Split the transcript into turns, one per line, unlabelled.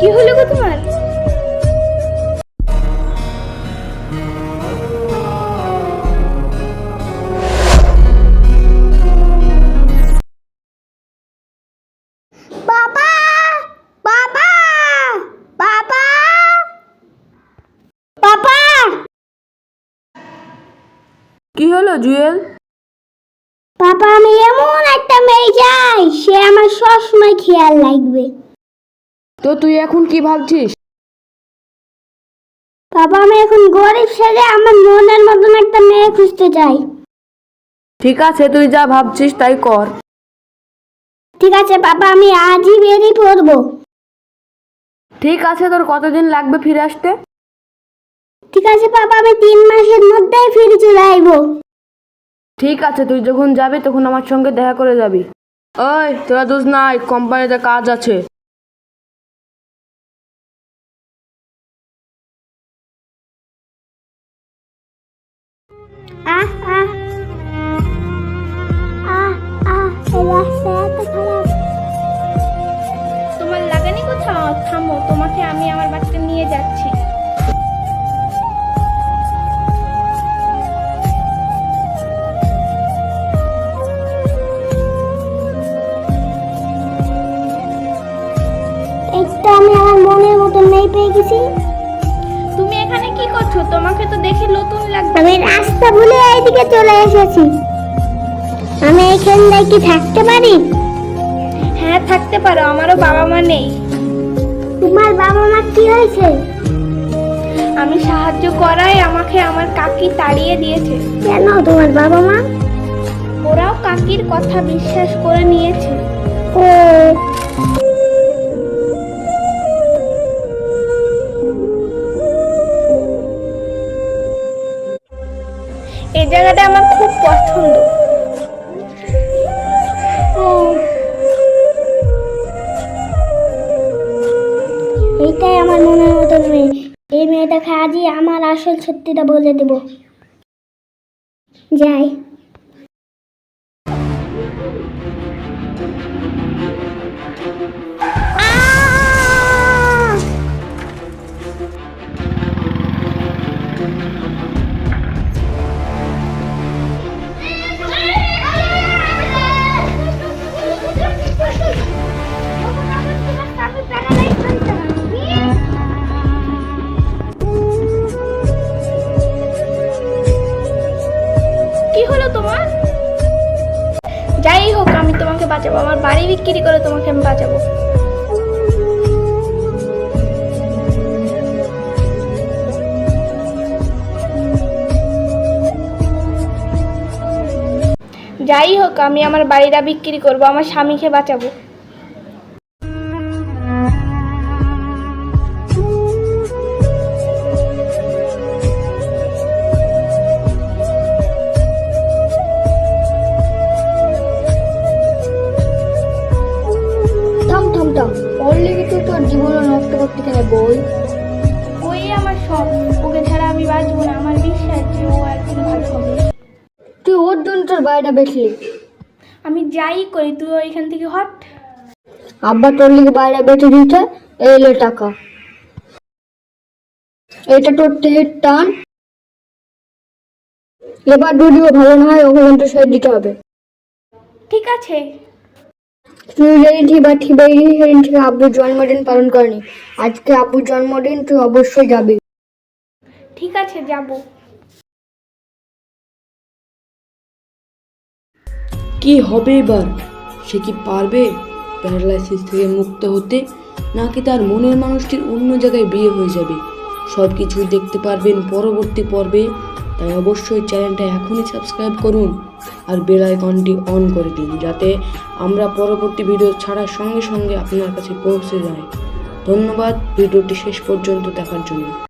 কি? হলো গো তোমার?
কি হলো জুয়েল?
মেয়ে চাই সে আমার সবসময় খেয়াল রাখবে।
তো তুই এখন কি ভাবছিস?
বাবা আমি এখন গরিব সেজে আমার মনের মতন একটা মেয়ে খুঁজতে চাই।
ঠিক আছে তুই যা ভাবছিস তাই কর।
ঠিক আছে বাবা আমি আজই বেরিয়ে পড়ব।
ঠিক আছে তোর কতদিন লাগবে ফিরে আসতে?
ঠিক আছে বাবা আমি তিন মাসের মধ্যেই ফিরে চলে আসব।
ঠিক আছে তুই যখন যাবি তখন আমার সঙ্গে দেখা করে যাবি। ওই তোরা দোষ নাই কোম্পানিতে কাজ আছে।
তোমার লাগানি কোথাও? থামো তোমাকে আমি আমার বাচ্চা নিয়ে যাচ্ছি।
পেয়ে গেছি।
তুমি এখানে কি করছ? তোমাকে তো দেখে নতুন লাগবে
আমি রাস্তা ভুলে এইদিকে চলে এসেছি। আমি এখানটায় কি থাকতে পারি?
হ্যাঁ থাকতে পারো আমারও বাবা মা নেই।
তোমার বাবা মা কি হয়েছে?
আমি সাহায্য করায় আমাকে আমার কাকি তাড়িয়ে দিয়েছে।
কেন তোমার বাবা মা
ওরাও কাকির কথা বিশ্বাস করে নিয়েছে।
ও।
এই জায়গাটা আমার খুব পছন্দ।
এইটাই আমার মনের মতন মেয়ে। এই মেয়েটাকে আজই আমার আসল সত্যিটা বলে দেব। যাই।
বাঁচাবো, আমার বাড়ি বিক্রি করে তোমাকে আমি বাঁচাবো। যাই হোক, আমি আমার বাড়িটা বিক্রি করব, আমার স্বামীকে বাঁচাবো।
বই?
ওই আমার সব। ওকে ছাড়া আমি বাঁচবো না। আমার বিশ্বাস যে ও একদিন ভালো হবে
তুই ওর জন্য তোর বাড়িটা বেচলি?
আমি যাই করি। তুই ওইখান থেকে হট।
আব্বা তোর লিগে বাইরে বেচে দিতে এলে টাকা। এটা তোর টের টান। এবার দুদিও ভালো না হয় ওকে কিন্তু সে দিতে হবে।
ঠিক আছে।
ঠিক বা সেদিন থেকে আব্বুর জন্মদিন পালন করেনি। আজকে আব্বুর জন্মদিন তুই অবশ্যই যাবি।
ঠিক আছে যাব।
কি হবে এবার? সে কি পারবে প্যারালাইসিস থেকে মুক্ত হতে নাকি তার মনের মানুষটির অন্য জায়গায় বিয়ে হয়ে যাবে? সব কিছুই দেখতে পারবেন পরবর্তী পর্বে। তাই অবশ্যই চ্যানেলটা এখনই সাবস্ক্রাইব করুন আর বেল আইকনটি অন করে দিন যাতে আমরা পরবর্তী ভিডিও ছাড়ার সঙ্গে সঙ্গে আপনার কাছে পৌঁছে যায়। ধন্যবাদ, ভিডিওটি শেষ পর্যন্ত দেখার জন্য।